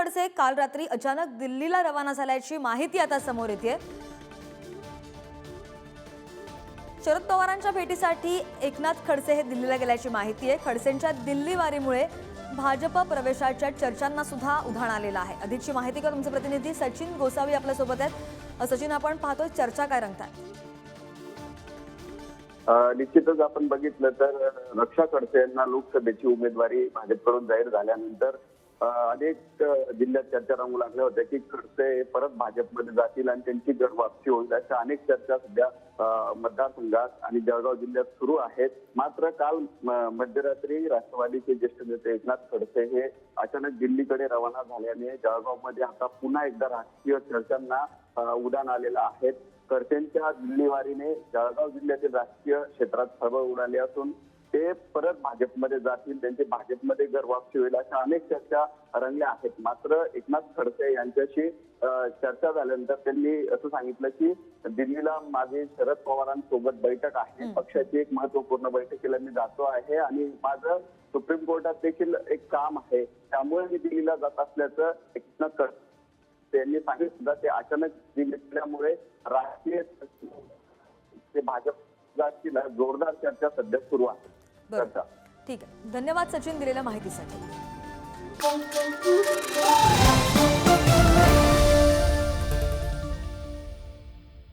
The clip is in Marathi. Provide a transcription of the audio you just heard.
खडसे काल रात्री अचानक दिल्लीला रवाना झाल्याची माहिती आता समोर येते शरद पवारांच्या भेटीसाठी एकनाथ खडसे हे दिल्लीला गेल्याची माहिती आहे. खडसेंच्या दिल्ली वारीमुळे भाजप प्रवेशाच्या चर्चांना सुद्धा उधाण आलेलं आहे. अधिकची माहिती का तुमचे प्रतिनिधी सचिन गोसावी आपल्यासोबत आहेत. सचिन आपण पाहतोय चर्चा काय रंगतात? निश्चितच आपण बघितलं तर रक्षा खडसे यांना लोकसभेची उमेदवारी भाजपकडून जाहीर झाल्यानंतर अनेक जिल्ह्यात चर्चा रंगू लागल्या होत्या की खडसे परत भाजपमध्ये जातील आणि त्यांची गडवापसी होईल अशा अनेक चर्चा सध्या मतदारसंघात आणि जळगाव जिल्ह्यात सुरू आहेत. मात्र काल म- मध्यरात्री राष्ट्रवादीचे ज्येष्ठ नेते एकनाथ खडसे हे अचानक दिल्लीकडे रवाना झाल्याने जळगावमध्ये आता पुन्हा एकदा राजकीय चर्चांना उडाण आलेलं आहे. खडसेंच्या दिल्लीवारीने जळगाव जिल्ह्यातील राजकीय क्षेत्रात खळबळ उडाली असून ते परत भाजपमध्ये जातील त्यांचे भाजपमध्ये घर वापसी होईल अशा अनेक चर्चा रंगल्या आहेत. मात्र एकनाथ खडसे यांच्याशी चर्चा झाल्यानंतर त्यांनी असं सांगितलं की दिल्लीला माझी शरद पवारांसोबत बैठक आहे. पक्षाची एक महत्त्वपूर्ण बैठकीला मी जातो आहे आणि माझं सुप्रीम कोर्टात देखील एक काम आहे. त्यामुळे मी दिल्लीला जात असल्याचं एकनाथ खडसे त्यांनी सांगितलं. सुद्धा ते अचानक दिल्लीमुळे राजकीय ते भाजप जोरदार चर्चा सध्या सुरू आहे. ठीक आहे. धन्यवाद सचिन दिलेल्या माहितीसाठी.